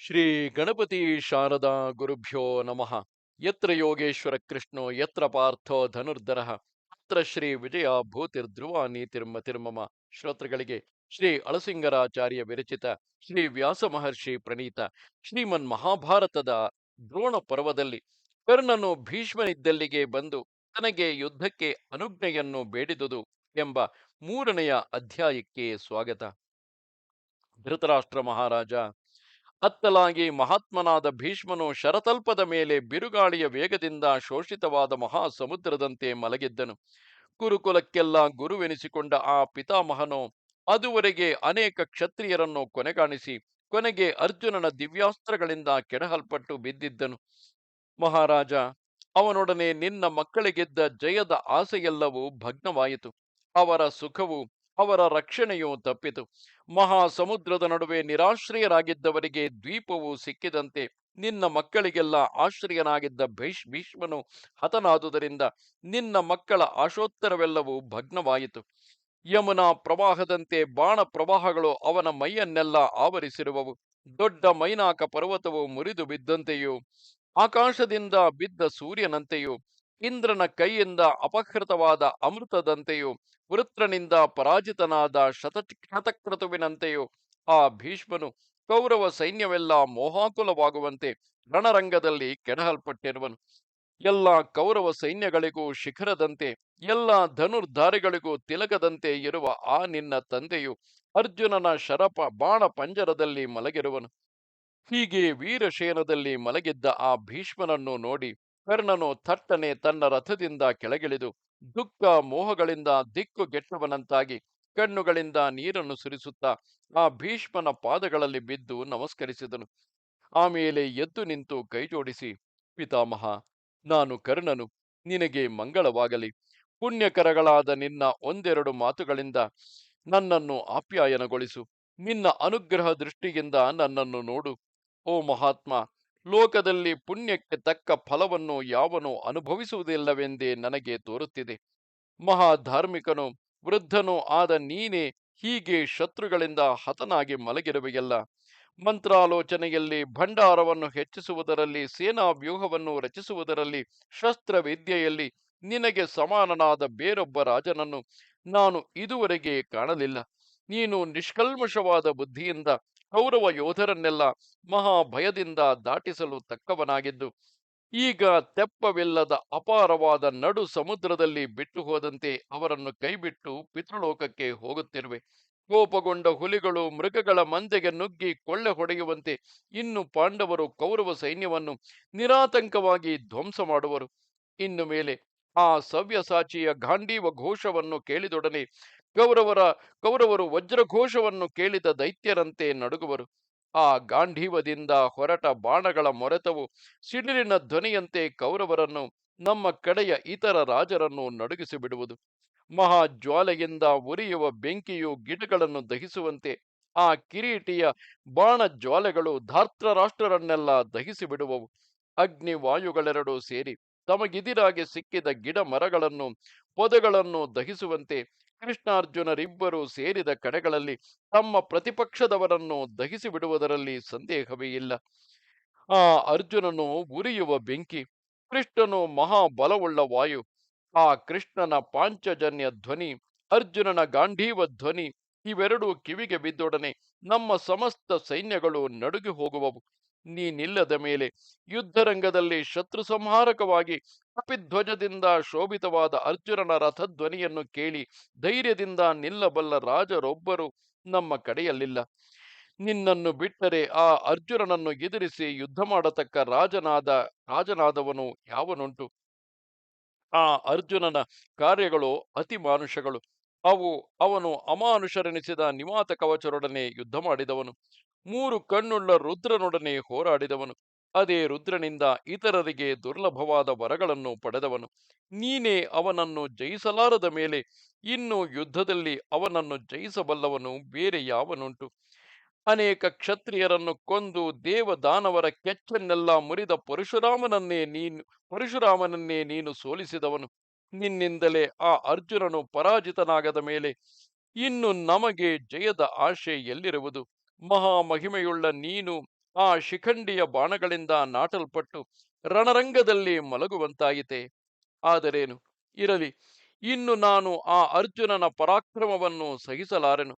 ಶ್ರೀ ಗಣಪತಿ ಶಾರದಾ ಗುರುಭ್ಯೋ ನಮಃ. ಯತ್ರ ಯೋಗೇಶ್ವರ ಕೃಷ್ಣೋ, ಯತ್ರ ಪಾರ್ಥೋ ಧನುರ್ಧರ. ಅತ್ರ ಶ್ರೀ ವಿಜಯ ಭೂತಿರ್ಧ್ರುವ ನೀತಿರ್ಮತಿರ್ಮಮ ಶ್ರೋತೃಗಳಿಗೆ ಶ್ರೀ ಅಳಸಿಂಗರಾಚಾರ್ಯ ವಿರಚಿತ ಶ್ರೀ ವ್ಯಾಸ ಮಹರ್ಷಿ ಪ್ರಣೀತ ಶ್ರೀಮನ್ ಮಹಾಭಾರತದ ದ್ರೋಣ ಪರ್ವದಲ್ಲಿ ಕರ್ಣನು ಭೀಷ್ಮನಿದ್ದಲ್ಲಿಗೆ ಬಂದು ತನಗೆ ಯುದ್ಧಕ್ಕೆ ಅನುಜ್ಞೆಯನ್ನು ಬೇಡಿದುದು ಎಂಬ ಮೂರನೆಯ ಅಧ್ಯಾಯಕ್ಕೆ ಸ್ವಾಗತ. ಧೃತರಾಷ್ಟ್ರ ಮಹಾರಾಜ ಅತ್ತಲಾಗಿ ಮಹಾತ್ಮನಾದ ಭೀಷ್ಮನು ಶರತಲ್ಪದ ಮೇಲೆ ಬಿರುಗಾಳಿಯ ವೇಗದಿಂದ ಶೋಷಿತವಾದ ಮಹಾ ಸಮುದ್ರದಂತೆ ಮಲಗಿದ್ದನು. ಕುರುಕುಲಕ್ಕೆಲ್ಲ ಗುರುವೆನಿಸಿಕೊಂಡ ಆ ಪಿತಾಮಹನು ಅದುವರೆಗೆ ಅನೇಕ ಕ್ಷತ್ರಿಯರನ್ನು ಕೊನೆಗಾಣಿಸಿ, ಕೊನೆಗೆ ಅರ್ಜುನನ ದಿವ್ಯಾಸ್ತ್ರಗಳಿಂದ ಕೆಡಹಲ್ಪಟ್ಟು ಬಿದ್ದಿದ್ದನು. ಮಹಾರಾಜ, ಅವನೊಡನೆ ನಿನ್ನ ಮಕ್ಕಳಿಗೆದ್ದ ಜಯದ ಆಸೆಯೆಲ್ಲವೂ ಭಗ್ನವಾಯಿತು. ಅವರ ಸುಖವು ಅವರ ರಕ್ಷಣೆಯು ತಪ್ಪಿತು. ಮಹಾ ಸಮುದ್ರದ ನಡುವೆ ನಿರಾಶ್ರಯರಾಗಿದ್ದವರಿಗೆ ದ್ವೀಪವು ಸಿಕ್ಕಿದಂತೆ ನಿನ್ನ ಮಕ್ಕಳಿಗೆಲ್ಲ ಆಶ್ರಯನಾಗಿದ್ದ ಭೀಷ್ ಭೀಷ್ಮನು ಹತನಾದುದರಿಂದ ನಿನ್ನ ಮಕ್ಕಳ ಆಶೋತ್ತರವೆಲ್ಲವೂ ಭಗ್ನವಾಯಿತು. ಯಮುನಾ ಪ್ರವಾಹದಂತೆ ಬಾಣ ಪ್ರವಾಹಗಳು ಅವನ ಮೈಯನ್ನೆಲ್ಲ ಆವರಿಸಿರುವವು. ದೊಡ್ಡ ಮೈನಾಕ ಪರ್ವತವು ಮುರಿದು ಬಿದ್ದಂತೆಯೂ, ಆಕಾಶದಿಂದ ಬಿದ್ದ ಸೂರ್ಯನಂತೆಯೂ ಇಂದ್ರನ ಕೈಯಿಂದ ಅಪಹೃತವಾದ ಅಮೃತದಂತೆಯೂ ವೃತ್ರನಿಂದ ಪರಾಜಿತನಾದ ಶತ ಶತಕ್ರತುವಿನಂತೆಯೂ ಆ ಭೀಷ್ಮನು ಕೌರವ ಸೈನ್ಯವೆಲ್ಲ ಮೋಹಾಕುಲವಾಗುವಂತೆ ರಣರಂಗದಲ್ಲಿ ಕೆಡಹಲ್ಪಟ್ಟಿರುವನು. ಎಲ್ಲ ಕೌರವ ಸೈನ್ಯಗಳಿಗೂ ಶಿಖರದಂತೆ, ಎಲ್ಲ ಧನುರ್ಧಾರಿಗಳಿಗೂ ತಿಲಕದಂತೆ ಇರುವ ಆ ನಿನ್ನ ತಂದೆಯು ಅರ್ಜುನನ ಶರಪ ಬಾಣ ಪಂಜರದಲ್ಲಿ ಮಲಗಿರುವನು. ಹೀಗೆ ವೀರಶೇನದಲ್ಲಿ ಮಲಗಿದ್ದ ಆ ಭೀಷ್ಮನನ್ನು ನೋಡಿ ಕರ್ಣನು ಥಟ್ಟನೆ ತನ್ನ ರಥದಿಂದ ಕೆಳಗಿಳಿದು ದುಃಖ ಮೋಹಗಳಿಂದ ದಿಕ್ಕು ದಿಕ್ಕುಗೆಟ್ಟವನಂತಾಗಿ ಕಣ್ಣುಗಳಿಂದ ನೀರನ್ನು ಸುರಿಸುತ್ತಾ ಆ ಭೀಷ್ಮನ ಪಾದಗಳಲ್ಲಿ ಬಿದ್ದು ನಮಸ್ಕರಿಸಿದನು. ಆಮೇಲೆ ಎದ್ದು ನಿಂತು ಕೈಜೋಡಿಸಿ ಪಿತಾಮಹ, ನಾನು ಕರ್ಣನು, ನಿನಗೆ ಮಂಗಳವಾಗಲಿ. ಪುಣ್ಯಕರಗಳಾದ ನಿನ್ನ ಒಂದೆರಡು ಮಾತುಗಳಿಂದ ನನ್ನನ್ನು ಆಪ್ಯಾಯನಗೊಳಿಸು. ನಿನ್ನ ಅನುಗ್ರಹ ದೃಷ್ಟಿಯಿಂದ ನನ್ನನ್ನು ನೋಡು. ಓ ಮಹಾತ್ಮ ಲೋಕದಲ್ಲಿ ಪುಣ್ಯಕ್ಕೆ ತಕ್ಕ ಫಲವನ್ನು ಯಾವನು ಅನುಭವಿಸುವುದಿಲ್ಲವೆಂದೇ ನನಗೆ ತೋರುತ್ತಿದೆ. ಮಹಾ ಧಾರ್ಮಿಕನು ವೃದ್ಧನೂ ಆದ ನೀನೇ ಹೀಗೆ ಶತ್ರುಗಳಿಂದ ಹತನಾಗಿ ಮಲಗಿರುವೆಯಲ್ಲ. ಮಂತ್ರಾಲೋಚನೆಯಲ್ಲಿ ಭಂಡಾರವನ್ನು ಹೆಚ್ಚಿಸುವುದರಲ್ಲಿ, ಸೇನಾ ವ್ಯೂಹವನ್ನು ರಚಿಸುವುದರಲ್ಲಿ, ಶಸ್ತ್ರವಿದ್ಯೆಯಲ್ಲಿ ನಿನಗೆ ಸಮಾನನಾದ ಬೇರೊಬ್ಬ ರಾಜನನ್ನು ನಾನು ಇದುವರೆಗೆ ಕಾಣಲಿಲ್ಲ. ನೀನು ನಿಷ್ಕಲ್ಮಶವಾದ ಬುದ್ಧಿಯಿಂದ ಕೌರವ ಯೋಧರನ್ನೆಲ್ಲ ಮಹಾ ಭಯದಿಂದ ದಾಟಿಸಲು ತಕ್ಕವನಾಗಿದ್ದು, ಈಗ ತೆಪ್ಪವಿಲ್ಲದ ಅಪಾರವಾದ ನಡು ಸಮುದ್ರದಲ್ಲಿ ಬಿಟ್ಟು ಹೋದಂತೆ ಅವರನ್ನು ಕೈಬಿಟ್ಟು ಪಿತೃಲೋಕಕ್ಕೆ ಹೋಗುತ್ತಿರುವೆ. ಕೋಪಗೊಂಡ ಹುಲಿಗಳು ಮೃಗಗಳ ಮಂದೆಗೆ ನುಗ್ಗಿ ಕೊಳ್ಳೆ ಹೊಡೆಯುವಂತೆ ಇನ್ನು ಪಾಂಡವರು ಕೌರವ ಸೈನ್ಯವನ್ನು ನಿರಾತಂಕವಾಗಿ ಧ್ವಂಸ ಮಾಡುವರು. ಇನ್ನು ಮೇಲೆ ಆ ಸವ್ಯಸಾಚಿಯ ಗಾಂಡೀವ ಘೋಷವನ್ನು ಕೇಳಿದೊಡನೆ ಕೌರವರ ಕೌರವರು ವಜ್ರಘೋಷವನ್ನು ಕೇಳಿದ ದೈತ್ಯರಂತೆ ನಡುಗುವರು. ಆ ಗಾಂಧೀವದಿಂದ ಹೊರಟ ಬಾಣಗಳ ಮೊರೆತವು ಸಿಡಿಲಿನ ಧ್ವನಿಯಂತೆ ಕೌರವರನ್ನು, ನಮ್ಮ ಕಡೆಯ ಇತರ ರಾಜರನ್ನು ನಡುಗಿಸಿ ಬಿಡುವುದು ಮಹಾಜ್ವಾಲೆಯಿಂದ ಉರಿಯುವ ಬೆಂಕಿಯು ಗಿಡಗಳನ್ನು ದಹಿಸುವಂತೆ, ಆ ಕಿರೀಟಿಯ ಬಾಣ ಜ್ವಾಲೆಗಳು ಧಾರ್ತ್ರ ರಾಷ್ಟ್ರರನ್ನೆಲ್ಲ ದಹಿಸಿ ಬಿಡುವವು ಅಗ್ನಿ ವಾಯುಗಳೆರಡೂ ಸೇರಿ ತಮಗಿದಿರಾಗಿ ಸಿಕ್ಕಿದ ಗಿಡ ಮರಗಳನ್ನು ಪೊದೆಗಳನ್ನು ದಹಿಸುವಂತೆ ಕೃಷ್ಣಾರ್ಜುನರಿಬ್ಬರು ಸೇರಿದ ಕಡೆಗಳಲ್ಲಿ ತಮ್ಮ ಪ್ರತಿಪಕ್ಷದವರನ್ನು ದಹಿಸಿ ಬಿಡುವುದರಲ್ಲಿ ಸಂದೇಹವೇ ಇಲ್ಲ. ಆ ಅರ್ಜುನನು ಉರಿಯುವ ಬೆಂಕಿ, ಕೃಷ್ಣನು ಮಹಾಬಲವುಳ್ಳ ವಾಯು, ಆ ಕೃಷ್ಣನ ಪಾಂಚಜನ್ಯ ಧ್ವನಿ, ಅರ್ಜುನನ ಗಾಂಧೀವ ಧ್ವನಿ ಇವೆರಡೂ ಕಿವಿಗೆ ಬಿದ್ದೊಡನೆ ನಮ್ಮ ಸಮಸ್ತ ಸೈನ್ಯಗಳು ನಡುಗಿ ಹೋಗುವವು. ನೀನಿಲ್ಲದ ಮೇಲೆ ಯುದ್ಧರಂಗದಲ್ಲಿ ಶತ್ರು ಸಂಹಾರಕವಾಗಿ ಕಪಿಧ್ವಜದಿಂದ ಶೋಭಿತವಾದ ಅರ್ಜುನನ ರಥಧ್ವನಿಯನ್ನು ಕೇಳಿ ಧೈರ್ಯದಿಂದ ನಿಲ್ಲಬಲ್ಲ ರಾಜರೊಬ್ಬರು ನಮ್ಮ ಕಡೆಯಲ್ಲಿಲ್ಲ. ನಿನ್ನನ್ನು ಬಿಟ್ಟರೆ ಆ ಅರ್ಜುನನನ್ನು ಎದುರಿಸಿ ಯುದ್ಧ ಮಾಡತಕ್ಕ ರಾಜನಾದ, ರಾಜನಾದವನು ಯಾವನುಂಟು? ಆ ಅರ್ಜುನನ ಕಾರ್ಯಗಳು ಅತಿ ಮಾನುಷಗಳು. ಅವು ಅವನು ಅಮಾನುಷರೆನಿಸಿದ ನಿವಾತ ಕವಚರೊಡನೆ ಯುದ್ಧ ಮಾಡಿದವನು. ಮೂರು ಕಣ್ಣುಳ್ಳ ರುದ್ರನೊಡನೆ ಹೋರಾಡಿದವನು. ಅದೇ ರುದ್ರನಿಂದ ಇತರರಿಗೆ ದುರ್ಲಭವಾದ ವರಗಳನ್ನು ಪಡೆದವನು. ನೀನೇ ಅವನನ್ನು ಜಯಿಸಲಾರದ ಮೇಲೆ, ಇನ್ನು ಯುದ್ಧದಲ್ಲಿ ಅವನನ್ನು ಜಯಿಸಬಲ್ಲವನು ಬೇರೆ ಯಾವನುಂಟು. ಅನೇಕ ಕ್ಷತ್ರಿಯರನ್ನು ಕೊಂದು ದೇವದಾನವರ ಕೆಚ್ಚನ್ನೆಲ್ಲ ಮುರಿದ ಪರಶುರಾಮನನ್ನೇ ನೀನು ಪರಶುರಾಮನನ್ನೇ ನೀನು ಸೋಲಿಸಿದವನು. ನಿನ್ನಿಂದಲೇ ಆ ಅರ್ಜುನನು ಪರಾಜಿತನಾಗದ ಮೇಲೆ, ಇನ್ನು ನಮಗೆ ಜಯದ ಆಶೆ ಎಲ್ಲಿರುವುದು? ಮಹಾಮಹಿಮೆಯುಳ್ಳ ನೀನು ಆ ಶಿಖಂಡಿಯ ಬಾಣಗಳಿಂದ ನಾಟಲ್ಪಟ್ಟು ರಣರಂಗದಲ್ಲಿ ಮಲಗುವಂತಾಯಿತೆ. ಆದರೇನು? ಇರಲಿ, ಇನ್ನು ನಾನು ಆ ಅರ್ಜುನನ ಪರಾಕ್ರಮವನ್ನು ಸಹಿಸಲಾರೆನು.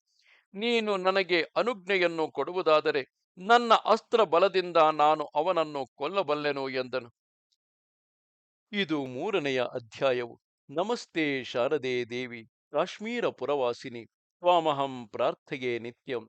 ನೀನು ನನಗೆ ಅನುಜ್ಞೆಯನ್ನು ಕೊಡುವುದಾದರೆ ನನ್ನ ಅಸ್ತ್ರ ಬಲದಿಂದ ನಾನು ಅವನನ್ನು ಕೊಲ್ಲಬಲ್ಲೆನು ಎಂದನು. ಇದು ಮೂರನೆಯ ಅಧ್ಯಾಯವು. ನಮಸ್ತೆ ಶಾರದೆ ದೇವಿ, ಕಾಶ್ಮೀರ ಪುರವಾಸಿನಿ, ತ್ವಾಮಹಂ ಪ್ರಾರ್ಥೆಯೇ ನಿತ್ಯಂ.